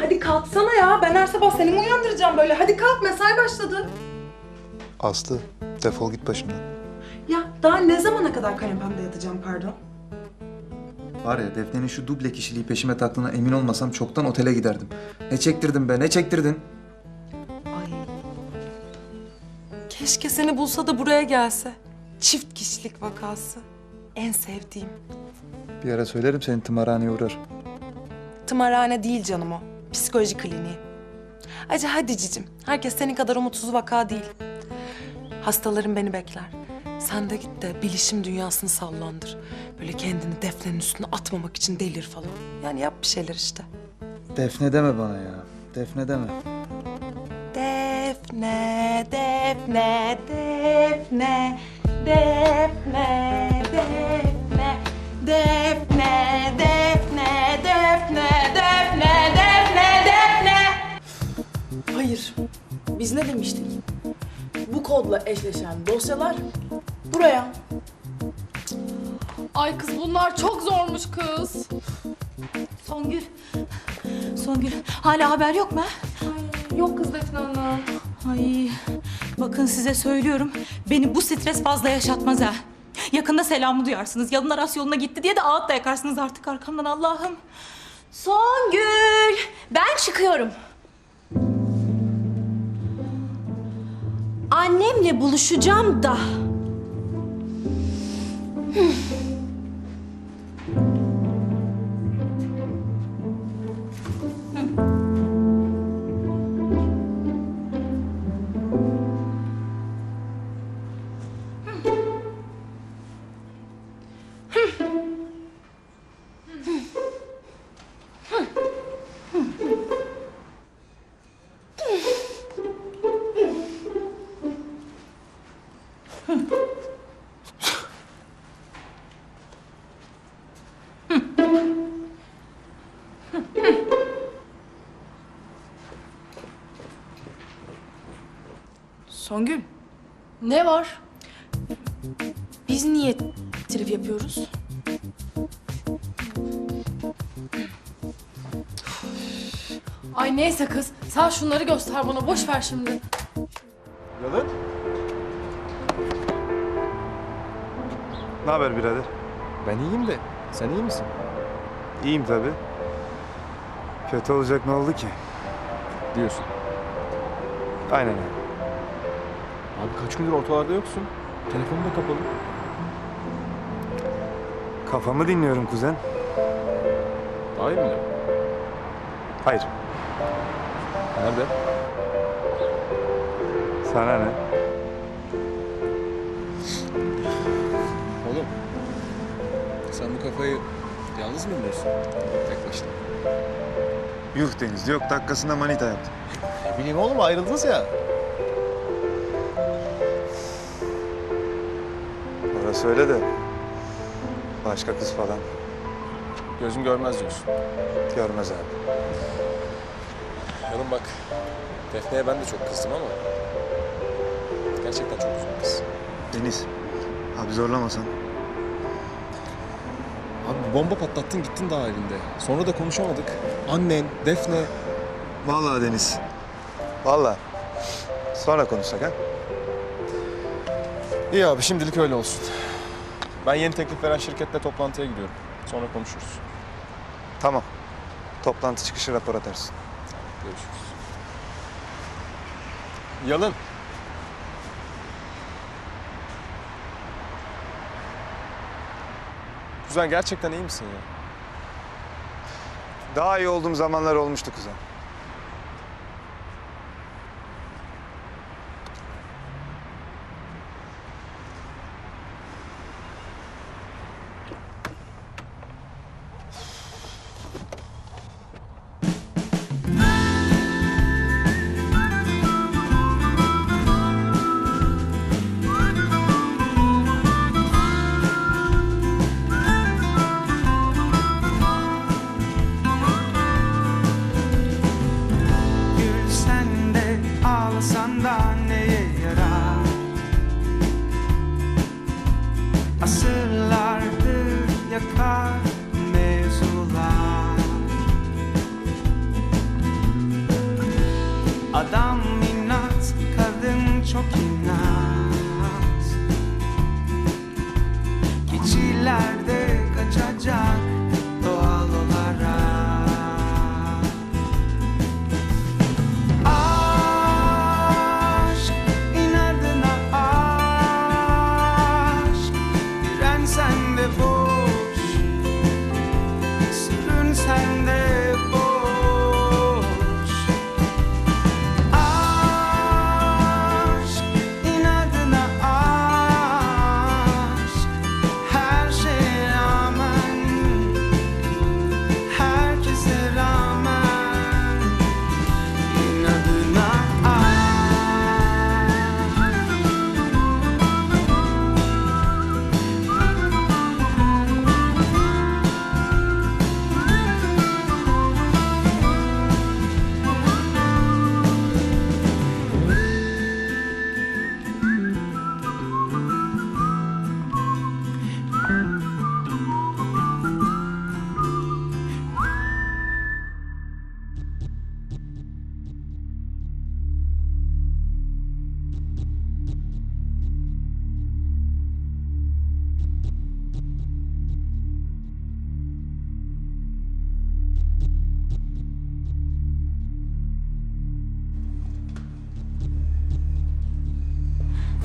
hadi kalksana ya. Ben her sabah seni mi uyandıracağım böyle? Hadi kalk mesai başladı. Aslı defol git başımdan. Ya daha ne zamana kadar kanepemde yatacağım pardon? Var ya Defne'nin şu duble kişiliği peşime taktığına emin olmasam çoktan otele giderdim. Ne çektirdin be ne çektirdin? Ay. Keşke seni bulsa da buraya gelse. Çift kişilik vakası. En sevdiğim. Bir ara söylerim senin tımarhaneye uğrar. Tımarhane değil canım o. Psikoloji kliniği. Ayrıca hadi cicim. Herkes senin kadar umutsuz vaka değil. Hastalarım beni bekler. Sen de git de bilişim dünyasını sallandır. Böyle kendini defnenin üstüne atmamak için delir falan. Yani yap bir şeyler işte. Defne deme bana ya. Defne deme. Defne, defne, defne, defne, defne, defne, Biz ne demiştik? Bu kodla eşleşen dosyalar buraya. Ay kız bunlar çok zormuş kız. Songül. Songül hala haber yok mu? ha? Yok kız Defne Hanım. Ay bakın size söylüyorum. Beni bu stres fazla yaşatmaz ha. Yakında selamı duyarsınız. Yalın Aras yoluna gitti diye de ağıt da yakarsınız artık arkamdan Allah'ım. Songül ben çıkıyorum. Annemle buluşacağım da. Songül, Ne var? biz niye trip yapıyoruz? Ay neyse kız. Sen şunları göster bana. Boş ver şimdi. Yalın. Ne haber birader? Ben iyiyim de sen iyi misin? İyiyim tabii. Kötü olacak ne oldu ki? Diyorsun. Aynen öyle. Abi kaç gündür ortalarda yoksun. Telefonun da kapalı. Kafamı dinliyorum kuzen. Daha iyi mi? Hayır. Nerede? Sana ne? Oğlum. Sen bu kafayı yalnız mı buluyorsun? Tek başına. Yuh Deniz yok dakikasında manita yaptım. Ne bileyim oğlum ayrıldınız ya. Orası öyle de. Başka kız falan Gözüm görmez diyorsun. görmez abi. Yanım bak. Defne'ye ben de çok kızdım ama. Gerçekten çok güzel kız. Deniz. Abi zorlamasan. Abi bomba patlattın gittin daha elinde. Sonra da konuşamadık. Annen, Defne. Vallahi Deniz. Vallahi. Sonra konuşsak ha? İyi abi şimdilik öyle olsun. Ben yeni teklif veren şirketle toplantıya gidiyorum. Sonra konuşuruz. Tamam. Toplantı çıkışı rapor atarsın. Görüşürüz. Yalın. Kuzen gerçekten iyi misin ya? Daha iyi olduğum zamanlar olmuştu kuzen.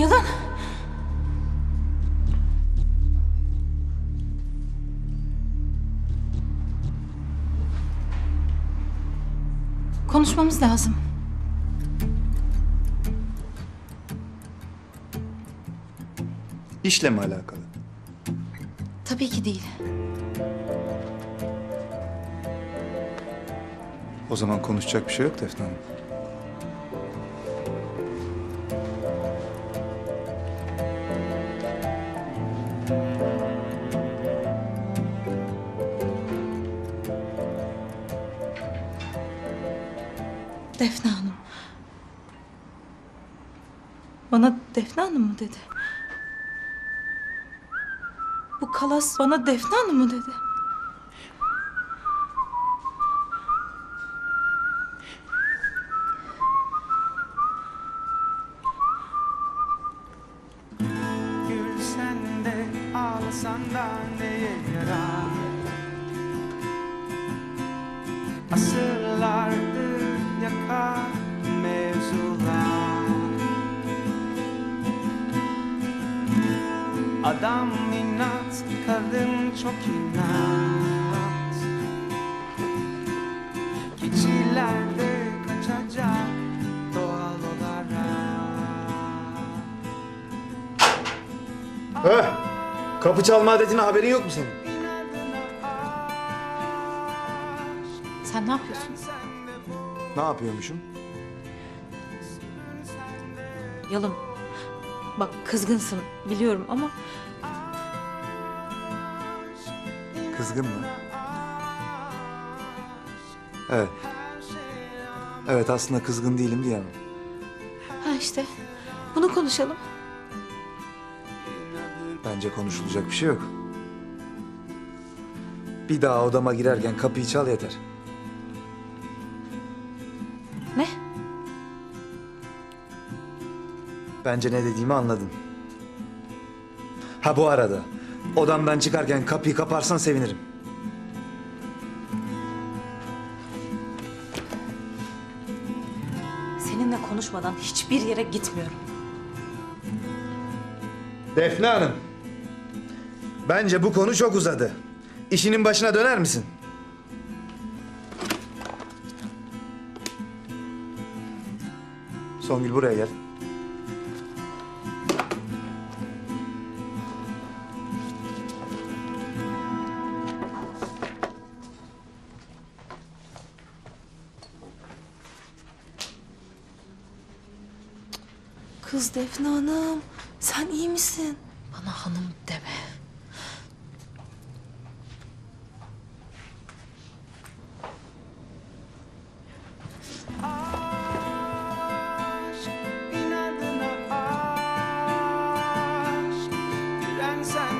Yalın. Konuşmamız lazım. İşle mi alakalı? Tabii ki değil. O zaman konuşacak bir şey yok Defne Hanım. Bana Defne Hanım mı dedi? Bu kalas bana Defne Hanım mı dedi? Gülsen de ağlasan da neye yarar Asırlardır Adam inat, kadın çok inat Geçilerde kaçacak doğal olarak Kapı çalma adetine haberin yok mu senin? Sen ne yapıyorsun? Ne yapıyormuşum? Yalın. Bak kızgınsın biliyorum ama Kızgın mı? Evet. Evet aslında kızgın değilim diyemem. ha işte bunu konuşalım. Bence konuşulacak bir şey yok. Bir daha odama girerken kapıyı çal yeter. Ne? Bence ne dediğimi anladın. Ha bu arada odamdan çıkarken kapıyı kaparsan sevinirim. Seninle konuşmadan hiçbir yere gitmiyorum. Defne Hanım. Bence bu konu çok uzadı. İşinin başına döner misin? Songül buraya gel. Kız Defne Hanım, sen iyi misin? Bana hanım deme. İnadına aşk Güven sende